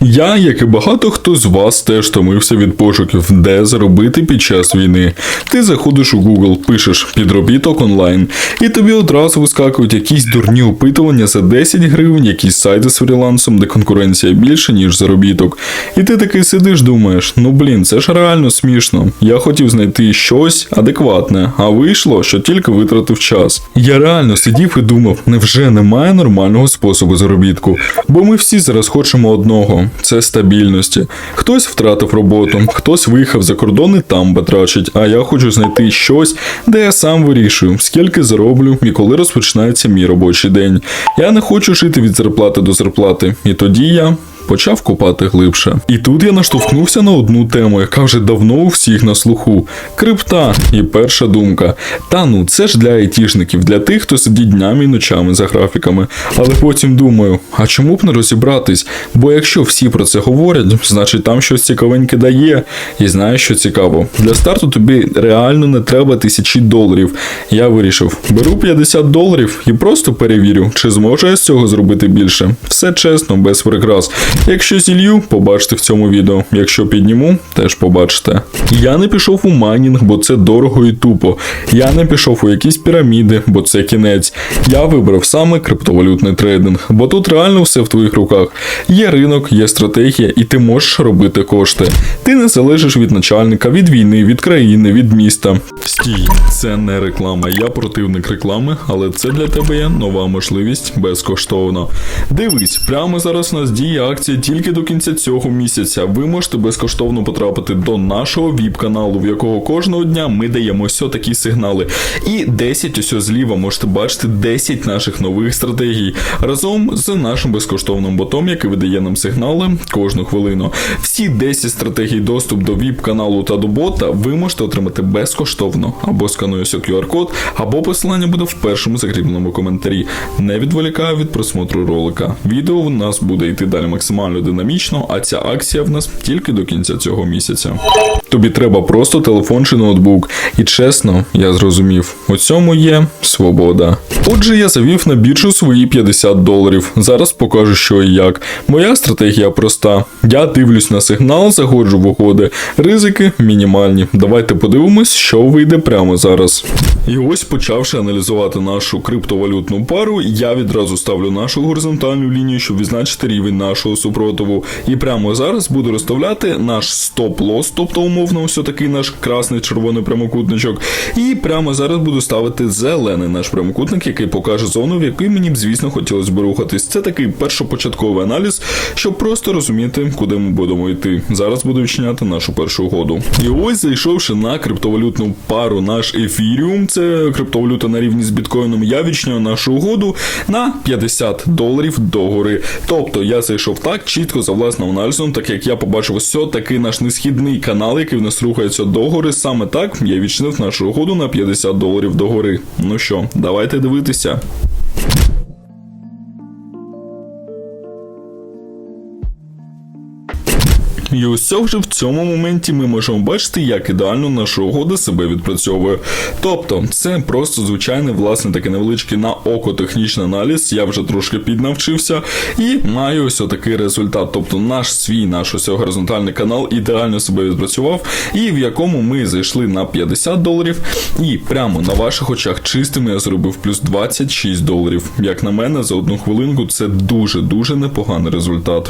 Я, як і багато хто з вас, теж томився від пошуків, де заробити під час війни. Ти заходиш у Google, пишеш підробіток онлайн, і тобі одразу вискакують якісь дурні опитування за 10 гривень, якісь сайти з фрілансом, де конкуренція більше, ніж заробіток. І ти такий сидиш, думаєш, ну блін, це ж реально смішно. Я хотів знайти щось адекватне, а вийшло, що тільки витратив час. Я реально сидів і думав, невже немає нормального способу заробітку? Бо ми всі зараз хочемо одного це стабільності. Хтось втратив роботу, хтось виїхав за кордон і там батрачить, а я хочу знайти щось, де я сам вирішую, скільки зароблю і коли розпочинається мій робочий день. Я не хочу жити від зарплати до зарплати, і тоді я. Почав копати глибше. І тут я наштовхнувся на одну тему, яка вже давно у всіх на слуху. Крипта. І перша думка. Та ну, це ж для айтішників, для тих, хто сидить днями і ночами за графіками. Але потім думаю, а чому б не розібратись? Бо якщо всі про це говорять, значить там щось цікавеньке дає. І знаєш, що цікаво. Для старту тобі реально не треба тисячі доларів. Я вирішив, беру 50 доларів і просто перевірю, чи зможу я з цього зробити більше. Все чесно, без прикрас. Якщо зілью, побачите в цьому відео. Якщо підніму, теж побачите. Я не пішов у майнінг, бо це дорого і тупо. Я не пішов у якісь піраміди, бо це кінець. Я вибрав саме криптовалютний трейдинг, бо тут реально все в твоїх руках. Є ринок, є стратегія, і ти можеш робити кошти. Ти не залежиш від начальника, від війни, від країни, від міста. Стій, це не реклама. Я противник реклами, але це для тебе є нова можливість безкоштовно. Дивись, прямо зараз у нас діє акція тільки до кінця цього місяця. Ви можете безкоштовно потрапити до нашого віп-каналу, в якого кожного дня ми даємо ось такі сигнали. І 10 ось зліва можете бачити 10 наших нових стратегій разом з нашим безкоштовним ботом, який видає нам сигнали кожну хвилину. Всі 10 стратегій доступ до віп-каналу та до бота ви можете отримати безкоштовно або скануєш QR-код, або посилання буде в першому закріпленому коментарі. Не відволікаю від просмотру ролика. Відео у нас буде йти далі максимально динамічно, а ця акція в нас тільки до кінця цього місяця. Тобі треба просто телефон чи ноутбук. І чесно, я зрозумів, у цьому є свобода. Отже, я завів на біржу свої 50 доларів. Зараз покажу, що і як. Моя стратегія проста. Я дивлюсь на сигнал, заходжу в угоди. Ризики мінімальні. Давайте подивимось, що вийде прямо зараз. І ось, почавши аналізувати нашу криптовалютну пару, я відразу ставлю нашу горизонтальну лінію, щоб відзначити рівень нашого супротиву. І прямо зараз буду розставляти наш стоп-лос, тобто умовно, ось такий наш красний червоний прямокутничок. І прямо зараз буду ставити зелений наш прямокутник, який покаже зону, в якій мені б, звісно, хотілося б рухатись. Це такий першопочатковий аналіз, щоб просто розуміти, куди ми будемо йти. Зараз буду відчиняти нашу першу угоду. І ось зайшовши на криптовалютну пару наш ефіріум, це криптовалюта на рівні з біткоїном, я відчиняю нашу угоду на 50 доларів догори. Тобто я зайшов так чітко за власним аналізом, так як я побачив ось такий наш несхідний канал, який в нас рухається догори. Саме так я відчинив нашу угоду на 50 доларів догори. Ну що, давайте дивитися. І ось вже в цьому моменті ми можемо бачити, як ідеально наша угода себе відпрацьовує. Тобто, це просто звичайний власне такий невеличкий на око технічний аналіз. Я вже трошки піднавчився і маю ось такий результат. Тобто, наш свій, наш ось горизонтальний канал ідеально себе відпрацював, і в якому ми зайшли на 50 доларів, і прямо на ваших очах чистими я зробив плюс 26 доларів. Як на мене, за одну хвилинку це дуже дуже непоганий результат.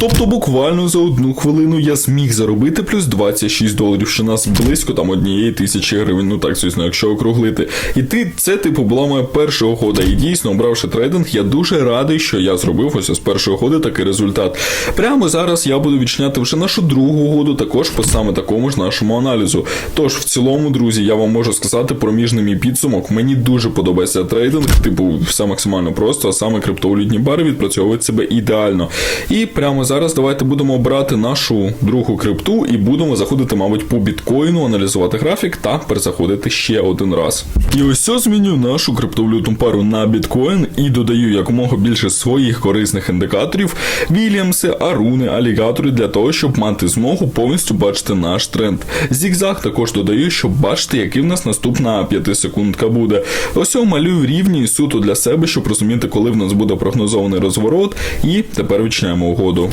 Тобто, буквально за одну хвилину я зміг заробити плюс 26 доларів, що нас близько там однієї тисячі гривень. Ну так, звісно, якщо округлити. І ти це, типу, була моя перша угода. І дійсно, обравши трейдинг, я дуже радий, що я зробив ось з першої угоди такий результат. Прямо зараз я буду відчиняти вже нашу другу угоду, також по саме такому ж нашому аналізу. Тож, в цілому, друзі, я вам можу сказати проміжний мій підсумок. Мені дуже подобається трейдинг, типу, все максимально просто, а саме криптовалютні бари відпрацьовують себе ідеально. І прямо зараз давайте будемо обрати нашу другу крипту і будемо заходити, мабуть, по біткоїну, аналізувати графік та перезаходити ще один раз. І ось це змінюю нашу криптовалютну пару на біткоін і додаю якомога більше своїх корисних індикаторів, Вільямси, Аруни, алігатори для того, щоб мати змогу повністю бачити наш тренд. Зігзаг також додаю, щоб бачити, який в нас наступна 5 секундка буде. Ось я малюю рівні суто для себе, щоб розуміти, коли в нас буде прогнозований розворот, і тепер відчиняємо угоду.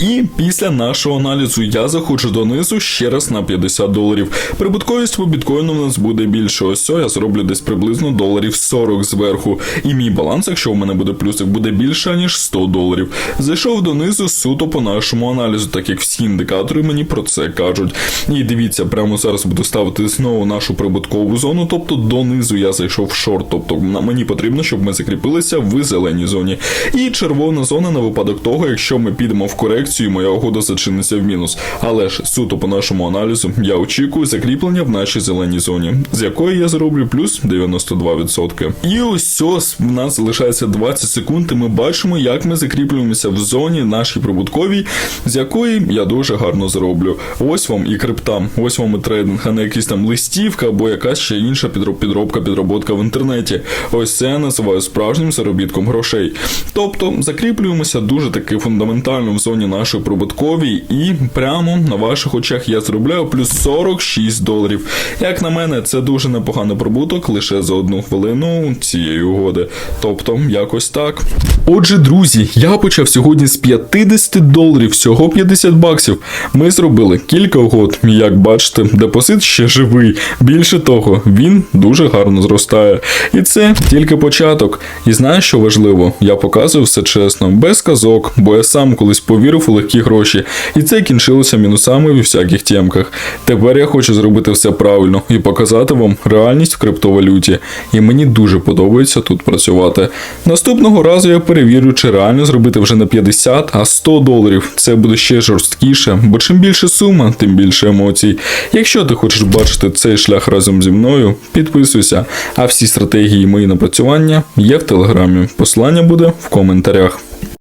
І після нашого аналізу я заходжу донизу ще раз на 50 доларів. Прибутковість по біткоїну в нас буде більше. Ось цього я зроблю десь приблизно доларів 40 зверху. І мій баланс, якщо в мене буде плюсик, буде більше ніж 100 доларів. Зайшов донизу суто по нашому аналізу, так як всі індикатори мені про це кажуть. І дивіться, прямо зараз буду ставити знову нашу прибуткову зону, тобто донизу я зайшов в шорт. Тобто мені потрібно, щоб ми закріпилися в зеленій зоні. І червона зона на випадок того, якщо ми підемо в корекцію, моя угода зачиниться в мінус. Але ж суто по нашому аналізу я очікую закріплення в нашій зеленій зоні, з якої я зроблю плюс 92%. І ось ось в нас залишається 20 секунд, і ми бачимо, як ми закріплюємося в зоні нашій прибутковій, з якої я дуже гарно зроблю. Ось вам і крипта, ось вам і трейдинг, а не якийсь там листівка або якась ще інша підробка, підроботка в інтернеті. Ось це я називаю справжнім заробітком грошей. Тобто закріплюємося дуже таки фундаментально в зоні нашої прибутковій, і прямо на ваших очах я заробляю плюс 46 доларів. Як на мене, це дуже непоганий прибуток лише за одну хвилину цієї угоди. Тобто, якось так. Отже, друзі, я почав сьогодні з 50 доларів, всього 50 баксів. Ми зробили кілька угод. Як бачите, депозит ще живий. Більше того, він дуже гарно зростає. І це тільки початок. І знаєш, що важливо? Я показую все чесно, без казок, бо я сам колись повірив легкі гроші, і це кінчилося мінусами у всяких тємках. Тепер я хочу зробити все правильно і показати вам реальність в криптовалюті. І мені дуже подобається тут працювати. Наступного разу я перевірю, чи реально зробити вже не 50, а 100 доларів. Це буде ще жорсткіше, бо чим більше сума, тим більше емоцій. Якщо ти хочеш бачити цей шлях разом зі мною, підписуйся. А всі стратегії і мої напрацювання є в телеграмі. Посилання буде в коментарях.